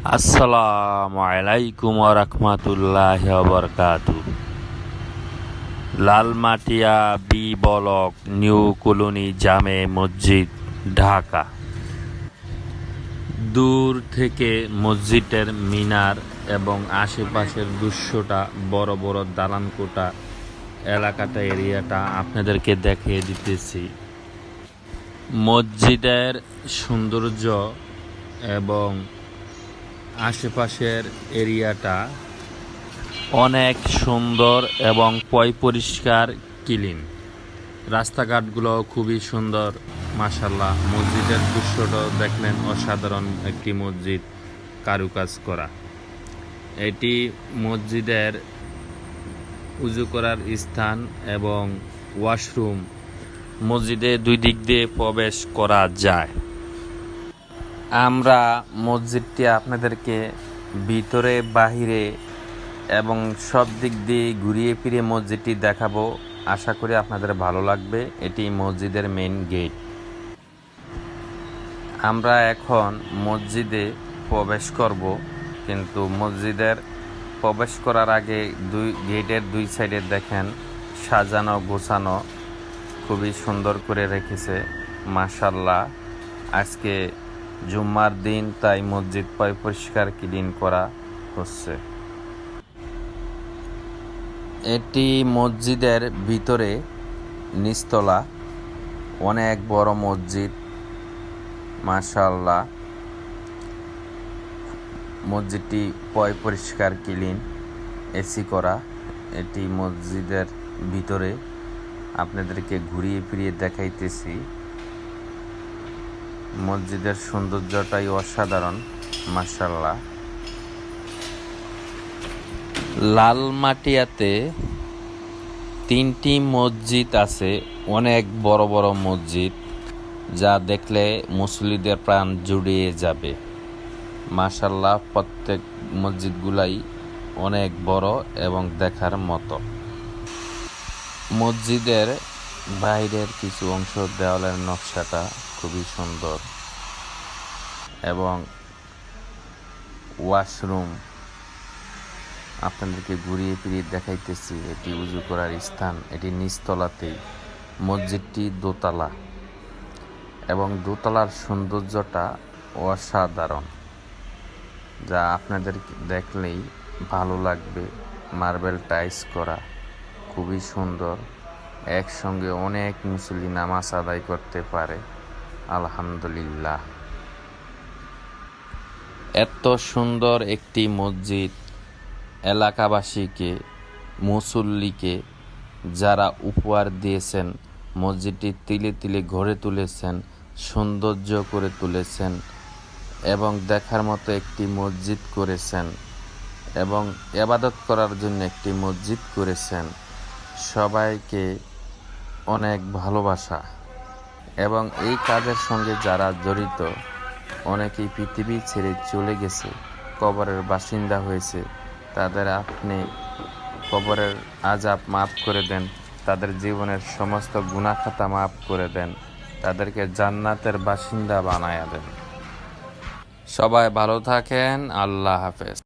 আসসালামু আলাইকুম রহমতুল্লাহ বরকাতু Lalmatia B block, new colony Jame Masjid, Dhaka. দূর থেকে মসজিদের মিনার এবং আশেপাশের দৃশ্যটা বড় বড় দালানকোটা এলাকাটা এরিয়াটা আপনাদেরকে দেখিয়ে দিতেছি। মসজিদের সৌন্দর্য এবং আশেপাশের এরিয়াটা অনেক সুন্দর এবং পয় পরিষ্কার ক্লিন। রাস্তাঘাটগুলো খুবই সুন্দর মাসাল্লাহ মসজিদের দৃশ্যটা দেখলেন অসাধারণ একটি মসজিদ কারুকাজ করা। এটি মসজিদের উজু করার স্থান এবং ওয়াশরুম। মসজিদে দুই দিক দিয়ে প্রবেশ করা যায়। আমরা মসজিদটি আপনাদেরকে ভিতরে, বাহিরে এবং সব দিক দিয়ে ঘুরিয়ে ফিরিয়ে মসজিদটি দেখাবো। আশা করি আপনাদের ভালো লাগবে। এটি মসজিদের মেন গেট আমরা এখন মসজিদে প্রবেশ করব, কিন্তু মসজিদের প্রবেশ করার আগে দুই, গেটের দুই সাইডে দেখেন সাজানো, গোছানো খুবই সুন্দর করে রেখেছে। মাশাল্লাহ আজকে জুম্মার দিন তাই মসজিদ পয় পরিষ্কার ক্লিন করা হচ্ছে। এটি মসজিদের ভিতরে নিস্তলা অনেক বড় মসজিদ মাশাল্লাহ মসজিদটি পয় পরিষ্কার ক্লিন, এসি করা। এটি মসজিদের ভিতরে আপনাদেরকে ঘুরিয়ে ফিরিয়ে দেখাইতেছি। মসজিদের সৌন্দর্যটাই অসাধারণ মাসাল্লাহ লালমাটিয়াতে তিনটি মসজিদ আছে, অনেক বড় বড় মসজিদ, যা দেখলে মুসলিদের প্রাণ জুড়িয়ে যাবে। মাসাল্লাহ প্রত্যেক মসজিদগুলাই অনেক বড় এবং দেখার মতো। মসজিদের বাইরের কিছু অংশ দেওয়ালের নকশাটা খুবই সুন্দর। এবং ওয়াশরুম, আপনাদেরকে ঘুরিয়ে ফিরিয়ে দেখাইতেছি, এটি উজু করার স্থান। এটি নিচতলাতেই, মসজিদটি দোতলা। এবং দোতলার সৌন্দর্যটা অসাধারণ, যা আপনাদের দেখলেই ভালো লাগবে। মার্বেল টাইস করা, খুবই সুন্দর। একসঙ্গে অনেক মুসলি নামাজ আদায় করতে পারে। আলহামদুলিল্লাহ। এত সুন্দর একটি মসজিদ এলাকাবাসীকে, মুসল্লিকে, যারা উপহার দিয়েছেন, মসজিদটি তিলে তিলে ঘরে তুলেছেন, সৌন্দর্য করে তুলেছেন এবং দেখার মতো একটি মসজিদ করেছেন এবং এবাদত করার জন্য একটি মসজিদ করেছেন। সবাইকে অনেক ভালোবাসা। এবং এই কাজের সঙ্গে যারা জড়িত, অনেকেই পৃথিবী ছেড়ে চলে গেছে, কবরের বাসিন্দা হয়েছে। তাদের আপনি কবরের আজাব মাফ করে দেন, তাদের জীবনের সমস্ত গুণাখাতা মাফ করে দেন, তাদেরকে জান্নাতের বাসিন্দা বানায়া দেন। সবাই ভালো থাকেন, আল্লাহ হাফেজ।